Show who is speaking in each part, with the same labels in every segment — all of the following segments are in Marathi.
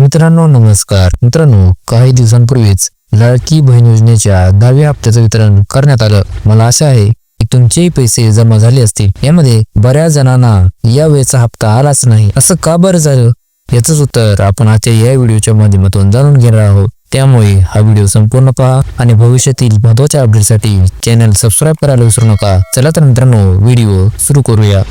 Speaker 1: मित्रांनो नमस्कार. मित्रांनो काही दिवसांपूर्वीच लाडकी बहीण योजनेच्या दहाव्या हप्त्याचं वितरण करण्यात आलं. मला आशा आहे की तुमचेही पैसे जमा झाले असतील. यामध्ये बऱ्याच जणांना या वेळेचा हप्ता आलाच नाही. असं का बरं झालं? याच उत्तर आपण आजच्या या व्हिडिओच्या माध्यमातून जाणून घेणार आहोत. त्यामुळे हा व्हिडिओ संपूर्ण पहा आणि भविष्यातील महत्त्वाच्या अपडेटसाठी चॅनल सबस्क्राईब करायला विसरू नका. चला तर मित्रांनो व्हिडिओ सुरू करूया.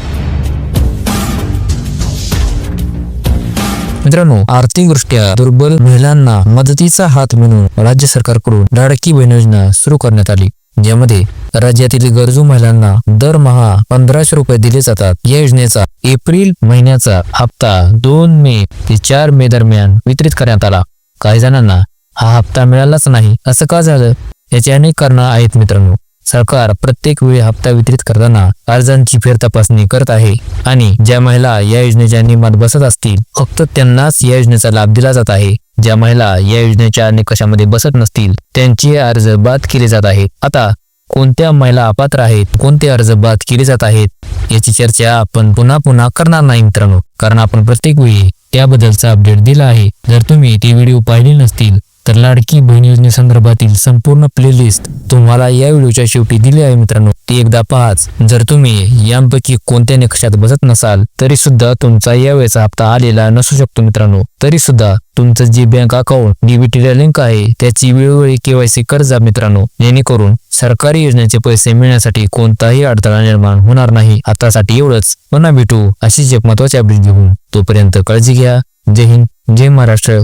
Speaker 1: मित्रांनो आर्थिकदृष्ट्या दुर्बल महिलांना मदतीचा हात म्हणून राज्य सरकारकडून लाडकी बहीण योजना सुरू करण्यात आली. ज्यामध्ये राज्यातील गरजू महिलांना दरमहा पंधराशे रुपये दिले जातात. या योजनेचा एप्रिल महिन्याचा हप्ता दोन मे ते चार मे दरम्यान वितरित करण्यात आला. काही जणांना हा हप्ता मिळालाच नाही असं का झालं? याची अनेक कारणं आहेत मित्रांनो. सरकार प्रत्येक वेळी हप्ता वितरित करताना अर्जांची फेरतपासणी करत आहे. आणि ज्या महिला या योजनेच्या नियमात बसत असतील फक्त त्यांनाच या योजनेचा लाभ दिला जात आहे. ज्या महिला या योजनेच्या निकषामध्ये बसत नसतील त्यांचे अर्ज बाद केले जात आहेत. आता कोणत्या महिला अपात्र आहेत कोणते अर्ज बाद केले जात आहेत याची चर्चा आपण पुन्हा पुन्हा करणार नाही मित्रांनो. कारण आपण प्रत्येक वेळी त्याबद्दलचा अपडेट दिला आहे. जर तुम्ही ते व्हिडिओ पाहिले नसतील तर लाडकी बहीण योजनेसंदर्भातील संपूर्ण प्लेलिस्ट तुम्हाला या व्हिडिओच्या शेवटी दिली आहे मित्रांनो. ती एकदा पाहाच. जर तुम्ही यांपैकी कोणत्या निकषात बसत नसाल तरी सुद्धा तुमचा यावेळेचा हप्ता आलेला नसू शकतो मित्रांनो. तरी सुद्धा तुमचं जे बँक अकाउंट डीबीटीला लिंक आहे त्याची वेळोवेळी केवायसी कर्जा मित्रांनो. जेणेकरून सरकारी योजनेचे पैसे मिळण्यासाठी कोणताही अडथळा निर्माण होणार नाही. आतासाठी एवढंच. पुन्हा भेटू अशीच एक महत्वाची अपडेट घेऊन. तोपर्यंत काळजी घ्या. जय हिंद जय महाराष्ट्र.